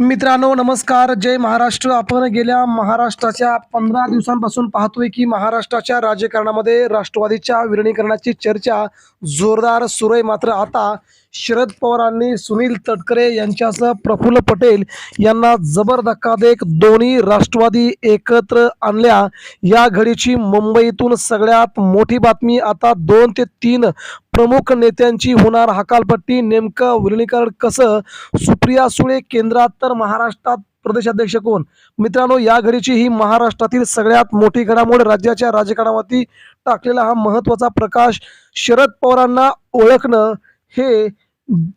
मित्रांनो नमस्कार. जय महाराष्ट्र. आपण गेल्या महाराष्ट्राच्या पंधरा दिवसांपासून पाहतोय की महाराष्ट्राच्या राजकारणामध्ये राष्ट्रवादीच्या विलिनीकरणाची चर्चा जोरदार सुरू आहे. मात्र आता शरद पवारांनी सुनील तटकरे यांच्यासह प्रफुल्ल पटेल यांना जबर धक्का देत दोन्ही राष्ट्रवादी एकत्र आणल्या. या घडीची मुंबईतून सगळ्यात मोठी बातमी आता दोन ते तीन प्रमुख नेत्यांची होणार हकालपट्टी. नेमकं विलिनीकरण कसं? सुप्रिया सुळे केंद्रात तर महाराष्ट्रात प्रदेशाध्यक्ष कोण? मित्रांनो या घडीची ही महाराष्ट्रातील सगळ्यात मोठी घडामोड राज्याच्या राजकारणावरती टाकलेला हा महत्त्वाचा प्रकाश शरद पवारांना ओळखणं. हे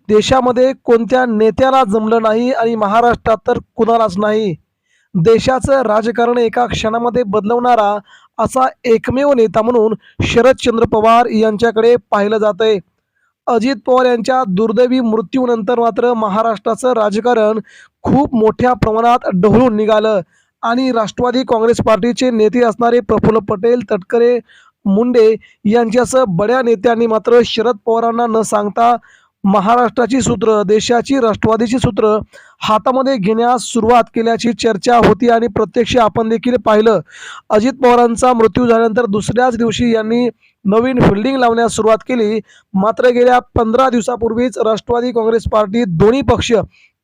देशामध्ये कोणत्या नेत्याला जमलं नाही आणि महाराष्ट्रात तर कुणालाच नाही. देशाचं राजकारण एका क्षणामध्ये बदलवणारा असा एकमेव नेता म्हणून शरदचंद्र पवार यांच्याकडे पाहिलं जात आहे अजित पवार यांच्या दुर्दैवी मृत्यूनंतर मात्र महाराष्ट्राचं राजकारण खूप मोठ्या प्रमाणात ढवळून निघालं. आणि राष्ट्रवादी काँग्रेस पार्टीचे नेते असणारे प्रफुल्ल पटेल तटकरे मुंडे यांच्यासह बड्या नेत्यांनी मात्र शरद पवारांना न सांगता महाराष्ट्राची सूत्र देशाची राष्ट्रवादीची सूत्र हातामध्ये घेण्यास सुरुवात केल्याची चर्चा होती आणि प्रत्यक्ष आपण देखील पाहिलं. अजित पवारांचा मृत्यू झाल्यानंतर दुसऱ्याच दिवशी यांनी नवीन फिल्डिंग लावण्यास सुरुवात केली. मात्र गेल्या पंधरा दिवसापूर्वीच राष्ट्रवादी काँग्रेस पार्टी दोन्ही पक्ष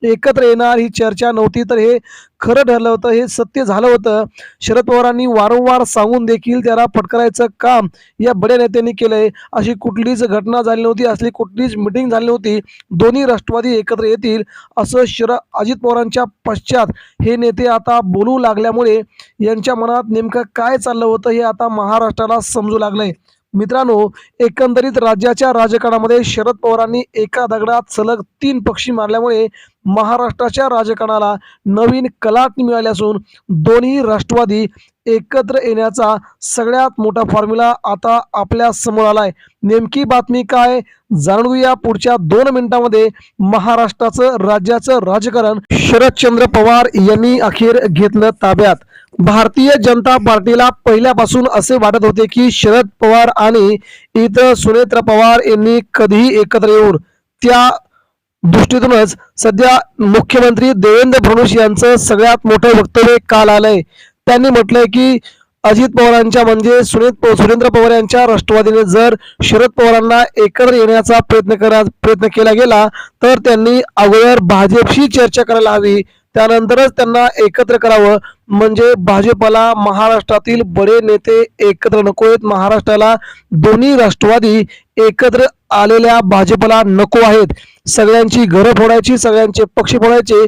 एकत्र येणार ही चर्चा नव्हती. तर हे खरं ठरलं होतं हे सत्य झालं होतं. शरद पवारांनी वारंवार सांगून देखील त्याला फटकारायचं काम या बड्या नेत्यांनी केलंय. अशी कुठलीच घटना झाली नव्हती असली कुठलीच मिटिंग झाली नव्हती. दोन्ही राष्ट्रवादी एकत्र येतील असं शरद अजित पवारांच्या पश्चात हे नेते आता बोलू लागल्यामुळे यांच्या मनात नेमकं काय चाललं होतं हे आता महाराष्ट्राला समजू लागलंय. मित्रांनो एकंदरीत राज्याच्या राजकारणामध्ये शरद पवारांनी एका दगडात सलग तीन पक्षी मारल्यामुळे महाराष्ट्राच्या राजकारणाला नवीन कलाट मिळाली असून दोन्ही राष्ट्रवादी एकत्र येण्याचा सगळ्यात मोठा फॉर्म्युला आता आपल्यासमोर आलाय. नेमकी बातमी काय? जाणून घेऊया पुढच्या दोन मिनिटांमध्ये महाराष्ट्राचं राज्याचं राजकारण. शरदचंद्र पवार यांनी अखेर घेतलं ताब्यात. भारतीय जनता पार्टीला पहिल्यापासून असे वाटत होते की शरद पवार आणि इतर सुनेत्र पवार यांनी कधीही एकत्र येऊन त्या दृष्टीतूनच सध्या मुख्यमंत्री देवेंद्र फडणवीस यांचं सगळ्यात मोठं वक्तव्य काल आलंय. त्यांनी म्हटलंय की अजित पवारांच्या म्हणजे सुनीत सुरेंद्र पवार यांच्या राष्ट्रवादीने जर शरद पवारांना एकत्र येण्याचा प्रयत्न करा प्रयत्न केला गेला तर त्यांनी अगोदर भाजपशी चर्चा करायला हवी त्यानंतरच त्यांना एकत्र करावं. म्हणजे भाजपला महाराष्ट्रातील बडे नेते एकत्र नको आहेत. महाराष्ट्राला दोन्ही राष्ट्रवादी एकत्र आलेल्या भाजपला नको आहेत. सगळ्यांची घरं फोडायची सगळ्यांचे पक्ष फोडायचे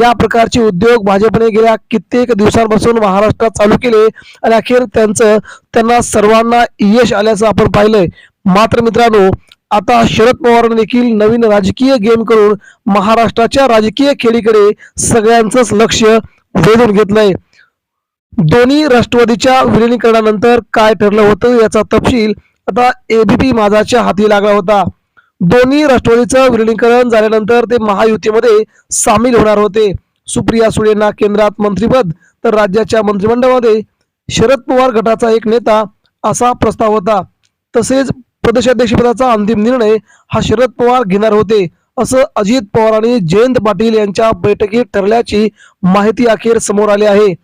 या प्रकारचे उद्योग भाजपने गेल्या कित्येक दिवसांपासून महाराष्ट्रात चालू केले आणि अखेर त्यांचं त्यांना सर्वांना यश आल्याचं आपण पाहिलंय. मात्र मित्रांनो आता शरद पवारांनी देखील नवीन राजकीय गेम करून महाराष्ट्राच्या राजकीय खेळीकडे सगळ्यांचंच लक्ष वेधून घेतलंय. दोन्ही राष्ट्रवादीच्या विलिनीकरणानंतर काय ठरलं होतं याचा तपशील आता एबीपी माझाच्या हाती लागला होता. दोन्ही राष्ट्रवादीचं विलिनीकरण झाल्यानंतर ते महायुतीमध्ये सामील होणार होते. सुप्रिया सुळेंना केंद्रात मंत्रिपद तर राज्याच्या मंत्रिमंडळामध्ये शरद पवार गटाचा एक नेता असा प्रस्ताव होता. तसेच प्रदेशाध्यक्षपदाचा अंतिम निर्णय हा शरद पवार घेणार होते असं अजित पवार आणि जयंत पाटील यांच्या बैठकीत ठरल्याची माहिती अखेर समोर आली आहे.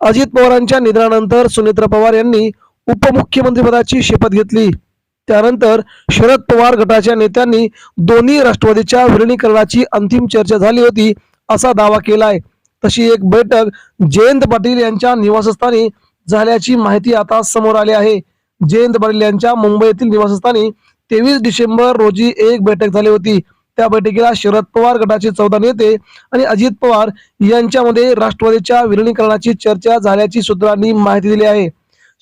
अजित पवारांच्या निधनानंतर सुनेत्रा पवार यांनी उपमुख्यमंत्रीपदाची शपथ घेतली. त्यानंतर शरद पवार गटाच्या नेत्यांनी दोन्ही राष्ट्रवादीच्या विलिनीकरणाची अंतिम चर्चा झाली होती असा दावा केलाय. तशी एक बैठक जयंत पाटील यांच्या निवासस्थानी झाल्याची माहिती आता समोर आली आहे. जयंत पाटील यांच्या मुंबईतील निवासस्थानी तेवीस डिसेंबर रोजी एक बैठक झाली होती. त्या बैठकीला शरद पवार गटाचे चौदा नेते आणि अजित पवार यांच्यामध्ये राष्ट्रवादीच्या विलिनीकरणाची चर्चा झाल्याची सूत्रांनी माहिती दिली आहे.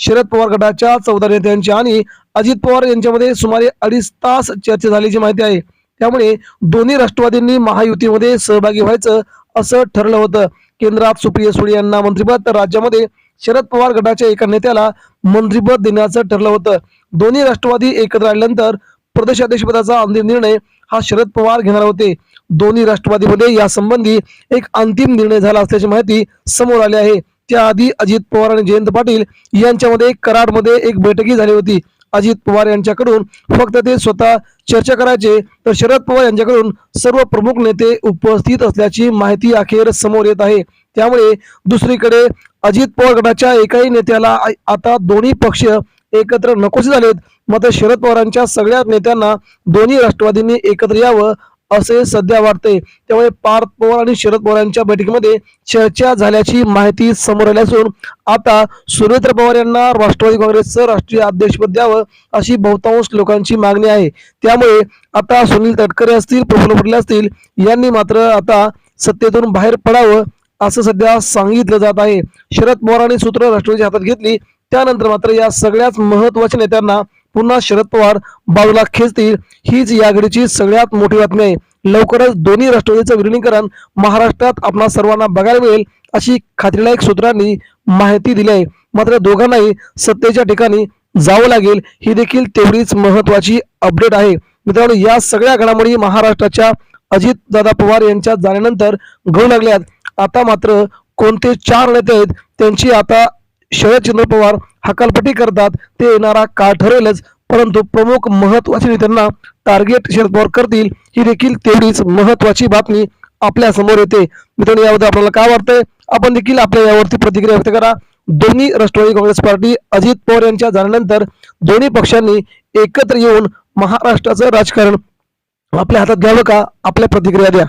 शरद पवार गटाच्या चौदा नेत्यांची आणि अजित पवार यांच्यामध्ये सुमारे अडीच तास चर्चा झाल्याची माहिती आहे. त्यामुळे दोन्ही राष्ट्रवादींनी महायुतीमध्ये सहभागी व्हायचं असं ठरलं होतं. केंद्रात सुप्रिया सुळे यांना मंत्रिपद तर राज्यामध्ये शरद पवार गटाच्या एका नेत्याला मंत्रिपद देण्याचं ठरलं होतं. दोन्ही राष्ट्रवादी एकत्र आल्यानंतर प्रदेशाध्यक्षपदाचा अंतिम निर्णय हा शरद पवार घेणार होते. दोन्ही राष्ट्रवादीमध्ये यासंबंधी एक अंतिम निर्णय झाला असल्याची माहिती समोर आली आहे. त्याआधी अजित पवार आणि जयंत पाटील यांच्यामध्ये कराडमध्ये एक बैठकी झाली होती. अजित पवार यांच्याकडून फक्त ते स्वतः चर्चा करायचे तर शरद पवार यांच्याकडून सर्व प्रमुख नेते उपस्थित असल्याची माहिती अखेर समोर येत आहे. त्यामुळे दुसरीकडे अजित पवार गटाच्या एकाही नेत्याला आता दोन्ही पक्ष एकत्र नकोसे झालेत. मात्र शरद पवारांच्या सगळ्या नेत्यांना दोन्ही राष्ट्रवादींनी एकत्र यावं असे सध्या वाटते त्यामुळे पार्थ पवार आणि शरद पवारांच्या बैठकीमध्ये चर्चा झाल्याची माहिती समोर आली असून आता सुरेंद्र पवार यांना राष्ट्रवादी काँग्रेसचं राष्ट्रीय अध्यक्षपद द्यावं अशी बहुतांश लोकांची मागणी आहे. त्यामुळे आता सुनील तटकरे असतील प्रफुल्ल पटेल असतील यांनी मात्र आता सत्तेतून बाहेर पडावं असं सध्या सांगितलं जात आहे. शरद पवारांनी सूत्र राष्ट्रवादी हातात घेतली. त्यानंतर मात्र या सगळ्याच महत्त्वाच्या नेत्यांना पुन्हा शरद पवार बाजूला खेचतील. हीच या घडीची सगळ्यात मोठी बातमी आहे. लवकरच दोन्ही राष्ट्रवादीचं विलिनीकरण महाराष्ट्रात आपणा सर्वांना बघायला मिळेल अशी खात्रीलायक सूत्रांनी माहिती दिली आहे. मात्र दोघांनाही सत्तेच्या ठिकाणी जावं लागेल ही देखील तेवढीच महत्वाची अपडेट आहे. मित्रांनो या सगळ्या घडामोडी महाराष्ट्राच्या अजित दादा पवार यांच्या जाण्यानंतर घडू लागल्यात. आता मात्र कोणते चार नेते आहेत त्यांची आता शरदचंद्र पवार हकालपट्टी करतात ते येणारा काळ ठरेलच. परंतु प्रमुख महत्त्वाच्या नेत्यांना टार्गेट शरद पवार करतील ही देखील तेवढीच महत्वाची बातमी आपल्यासमोर येते. मित्रांनो याबद्दल आपल्याला काय वाटतंय? आपण देखील आपल्या यावरती प्रतिक्रिया व्यक्त करा. दोन्ही राष्ट्रवादी काँग्रेस पार्टी अजित पवार यांच्या जाण्यानंतर दोन्ही पक्षांनी एकत्र येऊन महाराष्ट्राचं राजकारण आपल्या हातात घ्यावं का? आपल्या प्रतिक्रिया द्या.